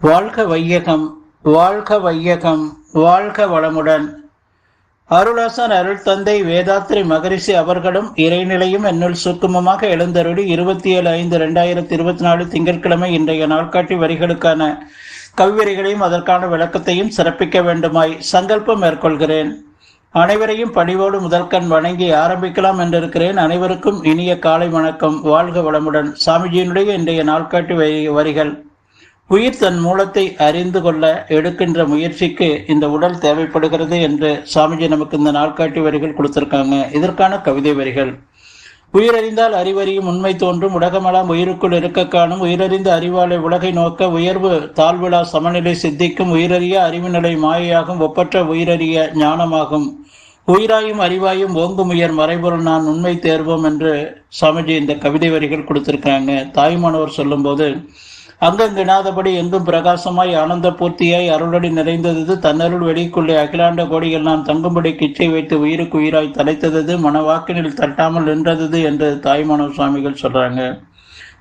வாழ்க வையகம் வாழ்க வையகம் வாழ்க வளமுடன். அருளாசன் அருள் தந்தை வேதாத்ரி மகரிஷி அவர்களும் இறைநிலையும் என்னுள் சுக்குமமாக எழுந்தருளி இருபத்தி ஏழு ஐந்து ரெண்டாயிரத்தி இருபத்தி நாலு திங்கட்கிழமை இன்றைய நாள்காட்டி வரிகளுக்கான கவிவரிகளையும் அதற்கான விளக்கத்தையும் சிறப்பிக்க வேண்டுமாய் சங்கல்பம் மேற்கொள்கிறேன். அனைவரையும் பணிவோடு முதல்கண் வணங்கி ஆரம்பிக்கலாம் என்றிருக்கிறேன். அனைவருக்கும் இனிய காலை வணக்கம். வாழ்க வளமுடன். சாமிஜியினுடைய இன்றைய நாள்காட்டி வரிகள். உயிர் தன் மூலத்தை அறிந்து கொள்ள எடுக்கின்ற முயற்சிக்கு இந்த உடல் தேவைப்படுகிறது என்று சாமிஜி நமக்கு இந்த நாள்காட்டி வரிகள் கொடுத்திருக்காங்க. இதற்கான கவிதை வரிகள். உயிரறிந்தால் அறிவறியும் உண்மை தோன்றும். உலகமெல்லாம் உயிருக்குள் இருக்க காணும். உயிரறிந்த அறிவாலை உலகை நோக்க உயர்வு தாழ்விழா சமநிலை சித்திக்கும். உயிரறிய அறிவு நிலை மாயையாகும். ஒப்பற்ற உயிரறிய ஞானமாகும். உயிராயும் அறிவாயும் ஓங்கும் உயர் மறைபொருள் நான் உண்மை தேர்வோம் என்று சாமிஜி இந்த கவிதை வரிகள் கொடுத்திருக்காங்க. தாய்மானவர் சொல்லும்போது அங்கங்கினாதபடி எங்கும் பிரகாசமாய் ஆனந்த பூர்த்தியாய் அருளடி நிறைந்தது தன்னருள் வெளிக்குள்ளே அகிலாண்ட கோடிகள் நாம் தங்கும்படி கிச்சை வைத்து உயிருக்கு உயிராய் தலைத்தது மனவாக்கினில் தட்டாமல் நின்றது என்று தாய்மானவ சுவாமிகள் சொல்றாங்க.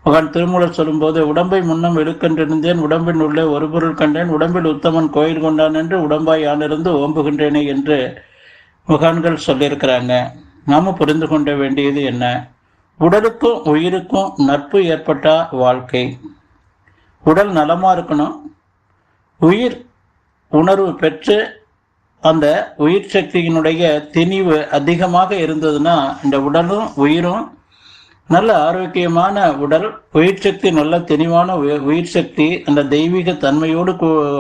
மகான் திருமூலர் சொல்லும்போது உடம்பை முன்னம் எடுக்கென்றிருந்தேன் உடம்பின் உள்ளே ஒரு பொருள் கண்டேன் உடம்பில் உத்தமன் கோயில் கொண்டான் என்று உடம்பாய் யானிருந்து ஓம்புகின்றேனே என்று முகான்கள் சொல்லியிருக்கிறாங்க. நாம புரிந்து கொள்ள வேண்டியது என்ன? உடலுக்கும் உயிருக்கும் நட்பு ஏற்பட்ட வாழ்க்கை. உடல் நலமா இருக்கணும். உயிர் உணர்வு பெற்று அந்த உயிர் சக்தியினுடைய திணிவு அதிகமாக இருந்ததுன்னா இந்த உடலும் உயிரும் நல்ல ஆரோக்கியமான உடல் உயிர் சக்தி நல்ல தெளிவான உயிர் சக்தி அந்த தெய்வீக தன்மையோடு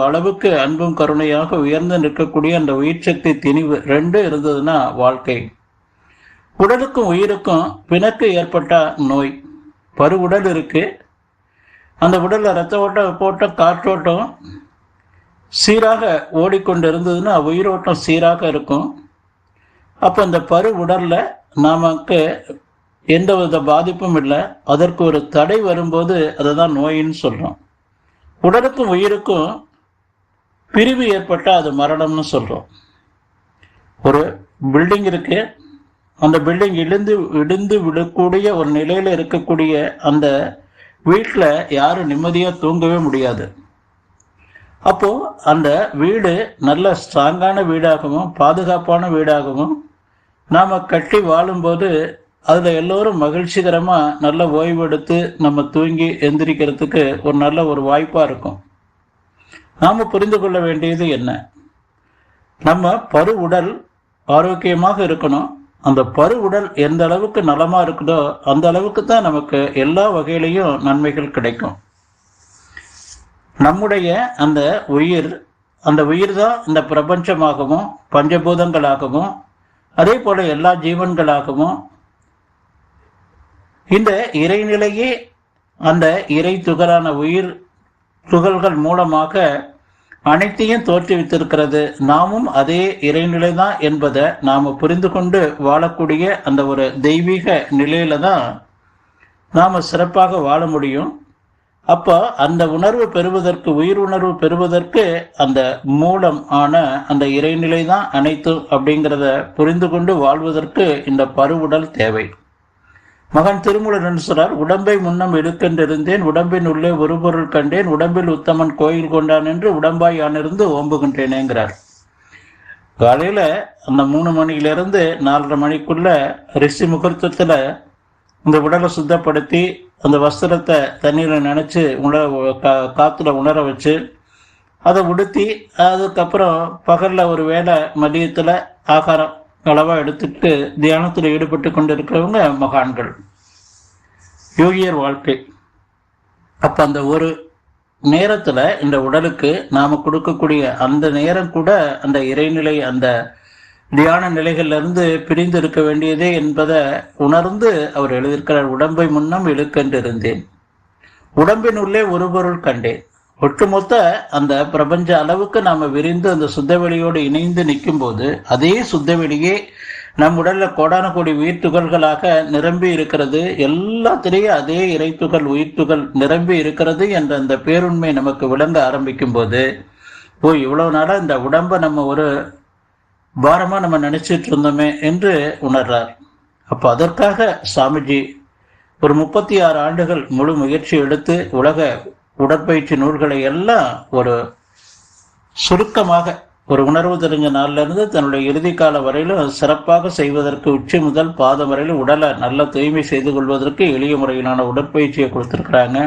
அளவுக்கு அன்பும் கருணையாக உயர்ந்து நிற்கக்கூடிய அந்த உயிர் சக்தி திணிவு ரெண்டும் இருந்ததுன்னா வாழ்க்கை. உடலுக்கும் உயிருக்கும் பிணக்கு ஏற்பட்ட நோய். பருவுடல் இருக்கு. அந்த உடலில் ரத்த ஓட்டம் போட்டம் காற்றோட்டம் சீராக ஓடிக்கொண்டு இருந்ததுன்னா உயிரோட்டம் சீராக இருக்கும். அப்போ அந்த பரு உடலில் நமக்கு எந்த வித பாதிப்பும் இல்லை. அதற்கு ஒரு தடை வரும்போது அதை தான் நோயின்னு சொல்கிறோம் உடலுக்கும் உயிருக்கும் பிரிவு ஏற்பட்டால் அது மரணம்னு சொல்கிறோம் ஒரு பில்டிங் இருக்கு. அந்த பில்டிங் இழுந்து இடிந்து விடக்கூடிய ஒரு நிலையில் இருக்கக்கூடிய அந்த வீட்டில் யாரும் நிம்மதியாக தூங்கவே முடியாது. அப்போ அந்த வீடு நல்ல ஸ்ட்ராங்கான வீடாகவும் பாதுகாப்பான வீடாகவும் நாம் கட்டி வாழும்போது அதில் எல்லோரும் மகிழ்ச்சிகரமாக நல்ல ஓய்வெடுத்து நம்ம தூங்கி எந்திரிக்கிறதுக்கு ஒரு நல்ல ஒரு வாய்ப்பாக இருக்கும். நாம் புரிந்து கொள்ள வேண்டியது என்ன? நம்ம பரு உடல் ஆரோக்கியமாக இருக்கணும். அந்த பருவுடல் எந்த அளவுக்கு நலமா இருக்குதோ அந்த அளவுக்கு தான் நமக்கு எல்லா வகையிலையும் நன்மைகள் கிடைக்கும். நம்முடைய அந்த உயிர் அந்த உயிர் தான் இந்த பிரபஞ்சமாகவும் பஞ்சபூதங்களாகவும் அதே போல எல்லா ஜீவன்களாகவும் இந்த இறைநிலையே அந்த இறை துகளான உயிர் துகள்கள் மூலமாக அனைத்தையும் தோற்றுவித்திருக்கிறது. நாமும் அதே இறைநிலை தான் என்பதை நாம புரிந்து கொண்டு வாழக்கூடிய அந்த ஒரு தெய்வீக நிலையில தான் நாம சிறப்பாக வாழ முடியும். அப்போ அந்த உணர்வு பெறுவதற்கு உயிர் உணர்வு பெறுவதற்கு அந்த மூலம் ஆன அந்த இறைநிலை தான் அனைத்தும் அப்படிங்கிறத புரிந்து கொண்டு வாழ்வதற்கு இந்த பருவுடல் தேவை. மகன் திருமூலன் சொல்றார் உடம்பை முன்னம் எடுக்கென்றிருந்தேன் உடம்பின் உள்ளே ஒரு பொருள் கண்டேன் உடம்பில் உத்தமன் கோயில் கொண்டான் என்று உடம்பாய் யானிருந்து ஓம்புகின்றேனேங்கிறார் காலையில அந்த மூணு மணியிலிருந்து நாலரை மணிக்குள்ள ரிஷி முகூர்த்தத்துல இந்த உடலை சுத்தப்படுத்தி அந்த வஸ்திரத்தை தண்ணீரை நினைச்சு உணர கா- காத்துல உணர வச்சு அதை உடுத்தி அதுக்கப்புறம் பகல்ல ஒரு வேளை மதியத்துல ஆகாரம் அளவாக எடுத்துட்டு தியானத்தில் ஈடுபட்டு கொண்டு இருக்கிறவங்க மகான்கள். யோகியர் வாழ்க்கை. அப்ப அந்த ஒரு நேரத்துல இந்த உடலுக்கு நாம கொடுக்கக்கூடிய அந்த நேரம் கூட அந்த இறைநிலை அந்த தியான நிலைகள்ல இருந்து பிரிந்து இருக்க வேண்டியதே என்பதை உணர்ந்து அவர் எழுதியிருக்கிறார் உடம்பை முன்னம் இழுக்கென்றிருந்தேன் உடம்பின் உள்ளே ஒரு பொருள் கண்டேன். ஒட்டுமொத்த அந்த பிரபஞ்ச அளவுக்கு நாம விரிந்து அந்த சுத்தவெளியோடு இணைந்து நிற்கும் போது அதே சுத்தவெளியே நம் உடல்ல கோடான கோடி உயிர் துகள்களாக நிரம்பி இருக்கிறது. எல்லாத்திலேயே அதே இறைத்துகள் உயிர்த்துகள் நிரம்பி இருக்கிறது என்ற அந்த பேருண்மை நமக்கு விளங்க ஆரம்பிக்கும் போது ஓ இவ்வளவு நாளா இந்த உடம்ப நம்ம ஒரு பாரமா நம்ம நினைச்சிட்டு இருந்தோமே என்று உணர்றார். அப்ப அதற்காக சாமிஜி ஒரு முப்பத்தி ஆறு ஆண்டுகள் முழு முயற்சி எடுத்து உலக உடற்பயிற்சி நூல்களை எல்லாம் ஒரு சுருக்கமாக ஒரு உணர்வு தெரிஞ்ச நாள்ல இருந்து தன்னுடைய இறுதி கால வரையிலும் சிறப்பாக செய்வதற்கு உச்சி முதல் பாதம் வரையிலும் உடலை நல்ல தூய்மை செய்து கொள்வதற்கு எளிய முறையிலான உடற்பயிற்சியை கொடுத்திருக்கிறாங்க.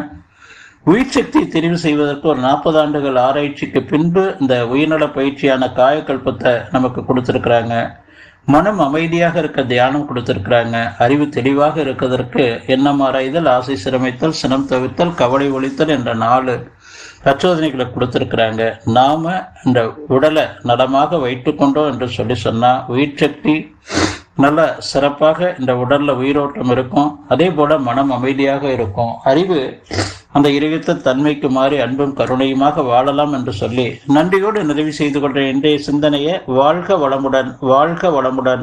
உயிர் சக்தி தெரிவு செய்வதற்கு ஒரு நாற்பது ஆண்டுகள் ஆராய்ச்சிக்கு பின்பு இந்த உயிர்நல பயிற்சியான காயக்கல்பத்தை நமக்கு கொடுத்துருக்குறாங்க. மனம் அமைதியாக இருக்க தியானம் கொடுத்திருக்கிறாங்க. அறிவு தெளிவாக இருக்கிறதற்கு எண்ணம் ஆராய்தல் ஆசை சிரமித்தல் சினம் தவிர்த்தல் கவலை ஒழித்தல் என்ற நாலு பிரச்சோதனைகளை கொடுத்திருக்கிறாங்க. நாம இந்த உடலை நலமாக வைத்துக்கொண்டோம் என்று சொல்லி சொன்னா உயிர் சக்தி நல்ல சிறப்பாக இந்த உடல்ல உயிரோட்டம் இருக்கும். அதே போல மனம் அமைதியாக இருக்கும். அறிவு அந்த இருவித்த தன்மைக்கு மாறி அன்பும் கருணையுமாக வாழலாம் என்று சொல்லி நன்றியோடு நிறைவு செய்து கொண்ட இன்றைய சிந்தனையை வாழ்க வளமுடன் வாழ்க வளமுடன்